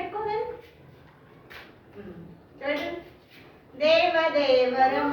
बैठ देव देवरम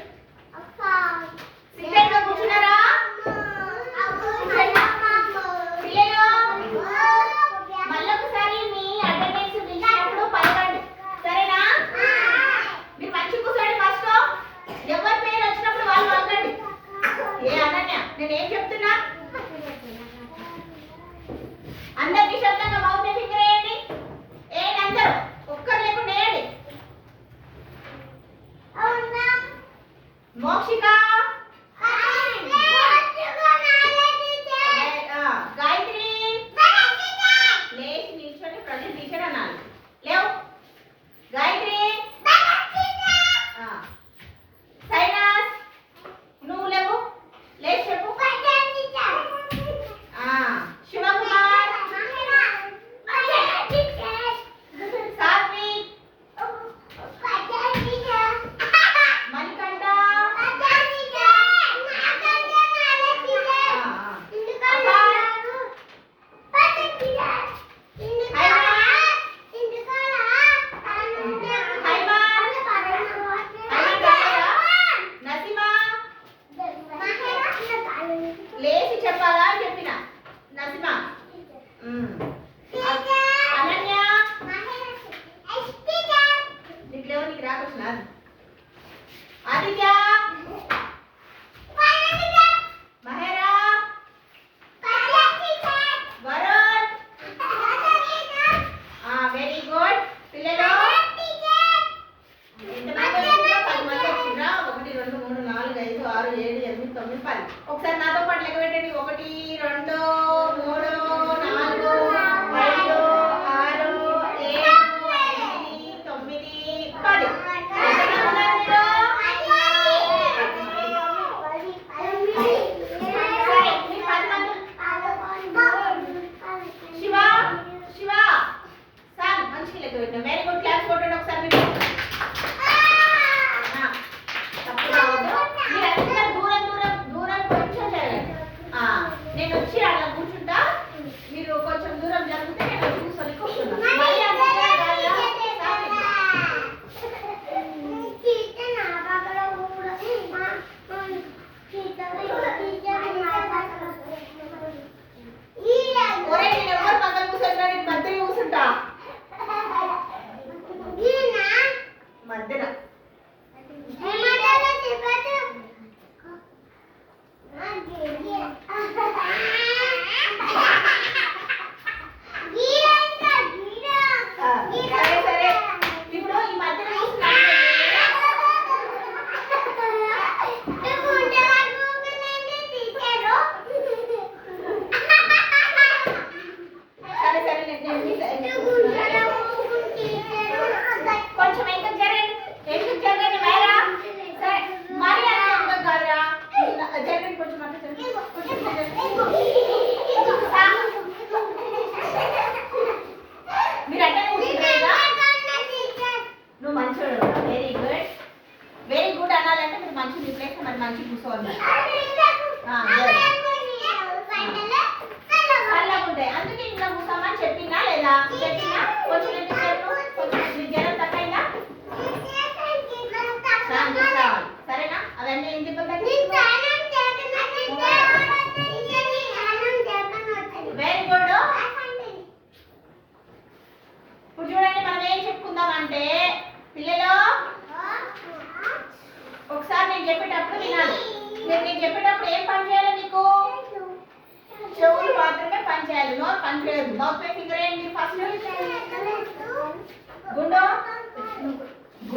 মক শিকার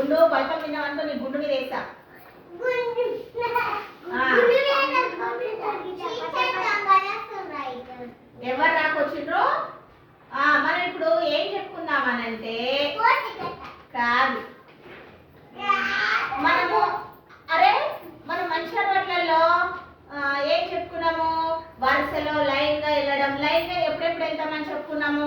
గుండు పడతాం విన్నావంటే నీ గుండు మీద వేసా. ఎవరు నాకు వచ్చిండ్రు? మనం ఇప్పుడు ఏం చెప్పుకుందామనంటే కాదు. మనము అరే మనం మంచి అలవాట్లలో ఏం చెప్పుకున్నాము? వరుసలో లైన్గా వెళ్ళడం. లైన్గా ఎప్పుడెప్పుడు వెళ్తామని చెప్పుకున్నాము?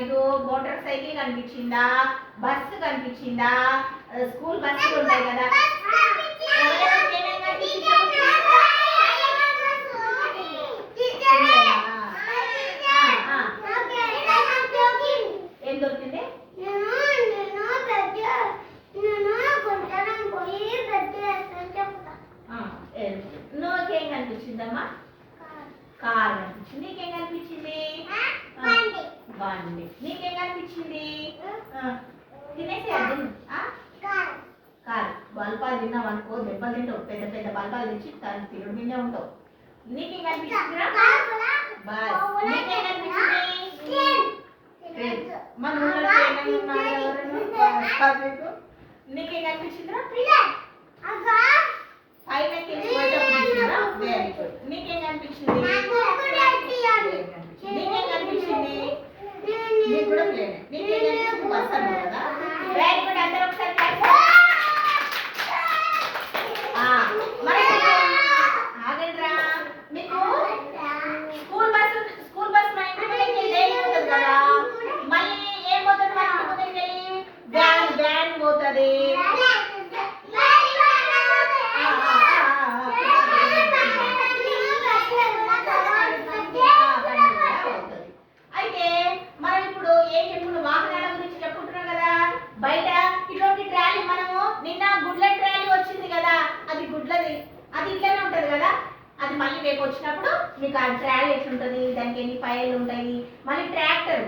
మీకు మోటార్ సైకిల్ కనిపించిందా? బస్సు కనిపించిందా? స్కూల్ బస్సులు ఉంటాయి కదా. కనిపించిందమ్మా? నీకేం కనిపించింది? బాగుంది. నీకేం కనిపించింది తినేసి కాదు బల్పాలు తిన్నావు అనుకో దెబ్బలు తింటావు. పెద్ద పెద్ద బల్పాలు తెచ్చి తను తిరుడు మీదే ఉంటావు. నీకేం కనిపించిందిరా మన నీకేం కనిపించిందిరా పైన నీకేం కనిపించింది కూడా ప్లేన్ కదా. మీకు ఆ ట్రాల్ ఎట్లుంటుంది దానికి ఎన్ని పైర్లు ఉంటాయి మళ్ళీ tractor.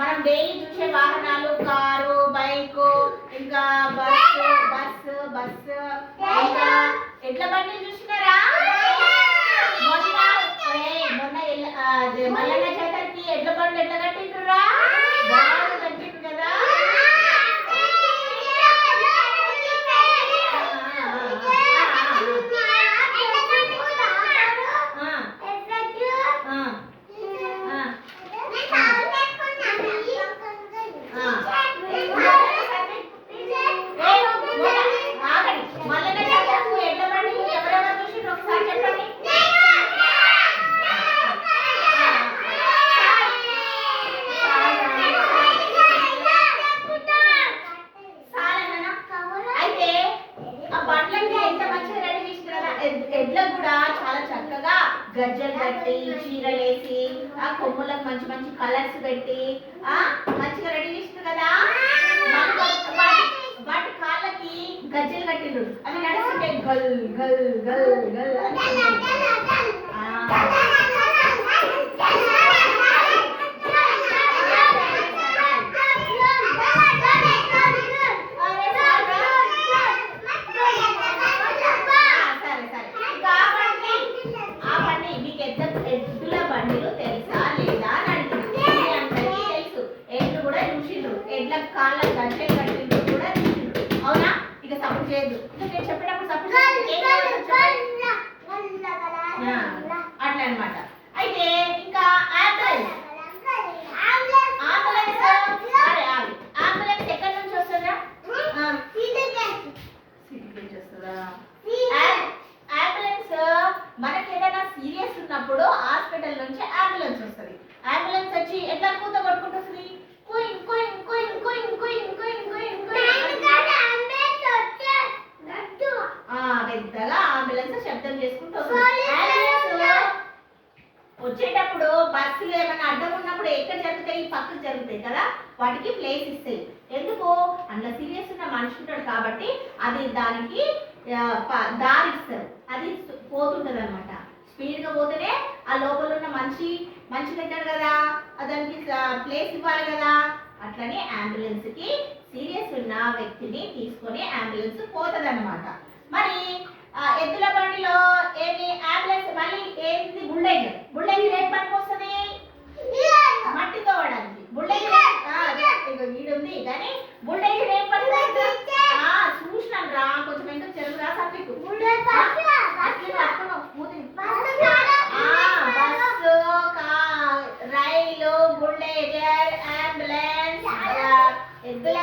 mandei do que lá na lugar మంచి మంచి కలర్స్ పెట్టి ఆ కాళ్ళకు గంటలు కట్టిండు కూడా అవునా? ఇక సపోర్ట్ చేయదు నేను చెప్పేటప్పుడు సపోర్ట్ అట్లా అనమాట వచ్చేటప్పుడు బస్సులు ఏమైనా అడ్డం ఉన్నప్పుడు ఎక్కడ జరుగుతాయి? పక్కకు జరుగుతాయి కదా? వాటికి ప్లేస్ ఇస్తాయి ఎందుకు? అందులో సీరియస్ ఉన్న మనిషి ఉంటాడు కాబట్టి అది దానికి దారిస్తారు దారి ఇస్తారు అది పోతుంటది అనమాట స్పీడ్గా పోతేనే ఆ లోపల ఉన్న మనిషి మనిషి పెట్టాడు కదా? ఆ దానికి ప్లేస్ ఇవ్వాలి కదా? అట్లనే అంబులెన్స్కి సీరియస్ ఉన్న వ్యక్తిని తీసుకొని అంబులెన్స్ పోతుంది మరి ఎద్దుల బండిలో ఏమి అంబులెన్స్ మళ్ళీ ఏంది? బుల్లెంగి బుల్లెంగి రేట్ పనికి వస్తుంది? మట్టి తోవడానికి. బుల్లెంగి వీడుంది కానీ బుల్లెంగి రేట్ పని చూసినాను రా. కొంచెం ఎంత చెరువు రా సత్తికు రైలు బుల్లెజర్ అంబులెన్స్ ఎద్దుల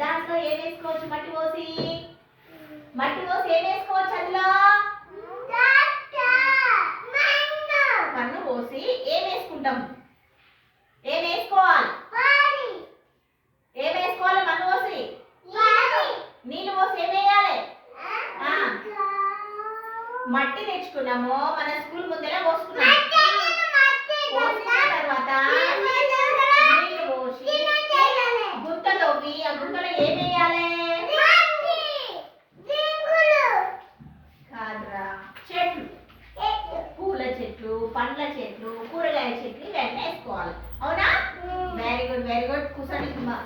దాంట్లో ఏం వేసుకోవచ్చు? మట్టి పోసి. మట్టి పోసి ఏం వేసుకోవచ్చు అందులో? మన్ను పోసి ఏం వేసుకుంటాం? ఏం వేసుకోవాలి? ఏం వేసుకోవాలి మన్ను పోసి? నీళ్ళు పోసి ఏం వేయాలి? మట్టి తెచ్చుకున్నాము. మన స్కూల్ ముందర పోసుకున్నాం. పోసుకున్న తర్వాత నీళ్ళు పోసి ఆ గుంతలో ఏం వేయాలి? కాదురా. చెట్లు. పూల చెట్లు పండ్ల చెట్లు కూరగాయ చెట్లు ఇవన్నీ వేసుకోవాలి. అవునా? వెరీ గుడ్ వెరీ గుడ్ కూర్చోండి అమ్మా.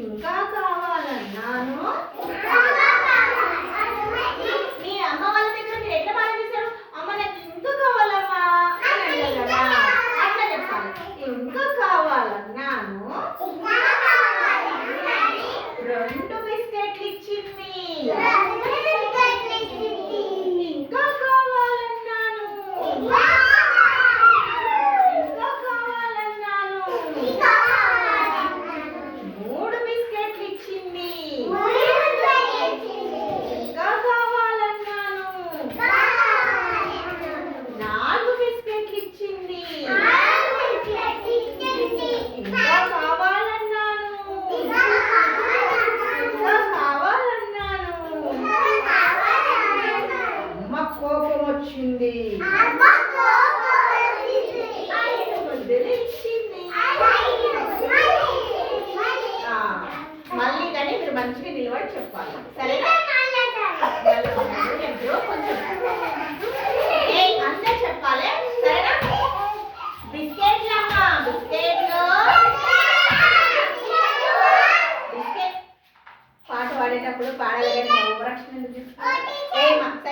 ఇంకా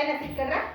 ¿Pueden decir que?